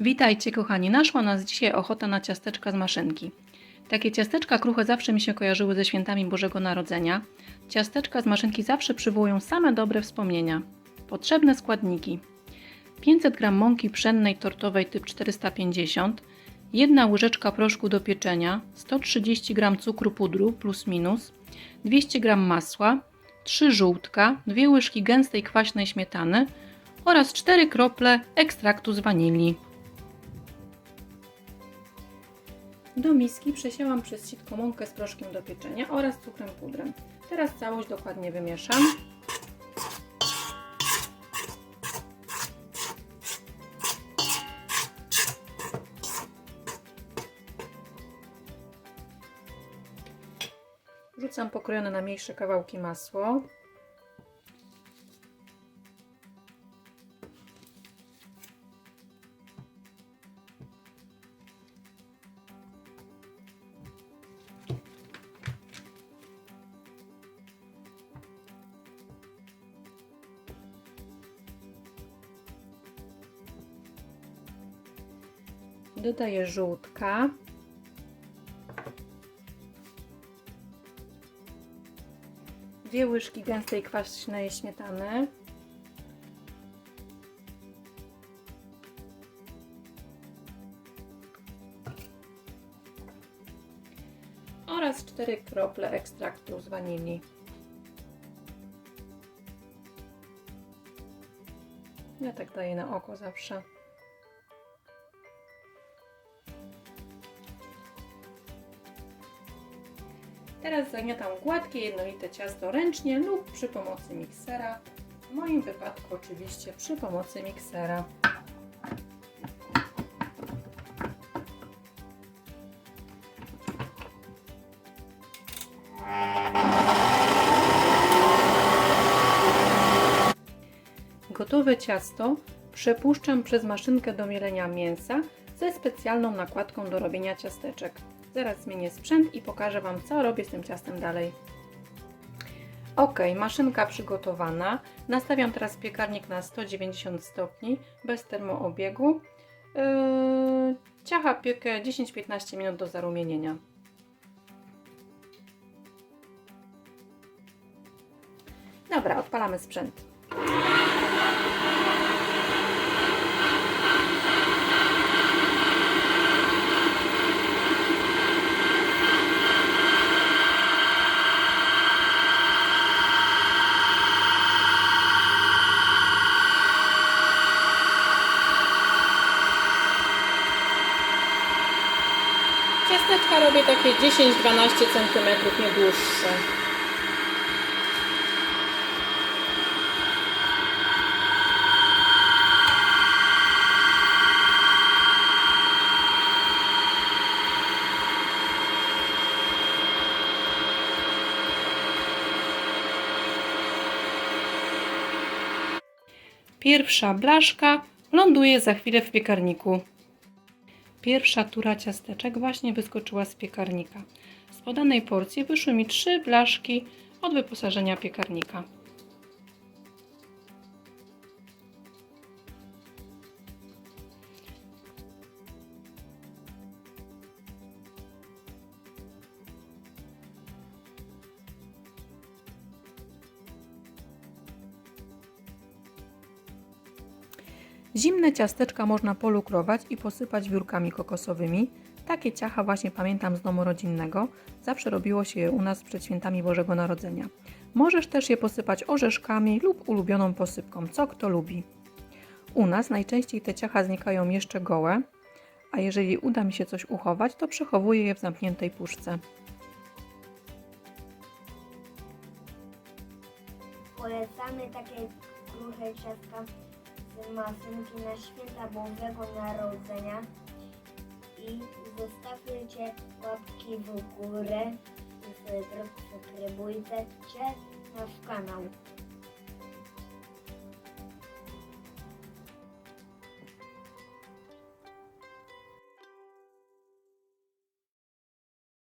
Witajcie kochani, naszła nas dzisiaj ochota na ciasteczka z maszynki. Takie ciasteczka kruche zawsze mi się kojarzyły ze świętami Bożego Narodzenia. Ciasteczka z maszynki zawsze przywołują same dobre wspomnienia. Potrzebne składniki. 500 g mąki pszennej tortowej typ 450, jedna łyżeczka proszku do pieczenia, 130 g cukru pudru plus minus, 200 g masła, 3 żółtka, 2 łyżki gęstej kwaśnej śmietany oraz 4 krople ekstraktu z wanilii. Do miski przesiałam przez sitko mąkę z proszkiem do pieczenia oraz cukrem pudrem. Teraz całość dokładnie wymieszam. Rzucam pokrojone na mniejsze kawałki masło. Dodaję żółtka. Dwie łyżki gęstej kwaśnej śmietany. Oraz cztery krople ekstraktu z wanilii. Ja tak daję na oko zawsze. Teraz zagniatam gładkie, jednolite ciasto ręcznie lub przy pomocy miksera. W moim wypadku oczywiście przy pomocy miksera. Gotowe ciasto przepuszczam przez maszynkę do mielenia mięsa ze specjalną nakładką do robienia ciasteczek. Zaraz zmienię sprzęt i pokażę Wam, co robię z tym ciastem dalej. Ok, maszynka przygotowana. Nastawiam teraz piekarnik na 190 stopni bez termoobiegu. Yy, ciacha piekę 10-15 minut do zarumienienia. Dobra, odpalamy sprzęt. Ciasteczka robię takie 10-12 cm, nie dłuższe. Pierwsza blaszka ląduje za chwilę w piekarniku. Pierwsza tura ciasteczek właśnie wyskoczyła z piekarnika. Z podanej porcji wyszły mi trzy blaszki od wyposażenia piekarnika. Zimne ciasteczka można polukrować i posypać wiórkami kokosowymi. Takie ciacha właśnie pamiętam z domu rodzinnego. Zawsze robiło się je u nas przed świętami Bożego Narodzenia. Możesz też je posypać orzeszkami lub ulubioną posypką, co kto lubi. U nas najczęściej te ciacha znikają jeszcze gołe, a jeżeli uda mi się coś uchować, to przechowuję je w zamkniętej puszce. Polecamy takie kruche ciastka z maszynki na święta Bożego Narodzenia i zostawcie łapki w górę, subskrybujcie nasz kanał.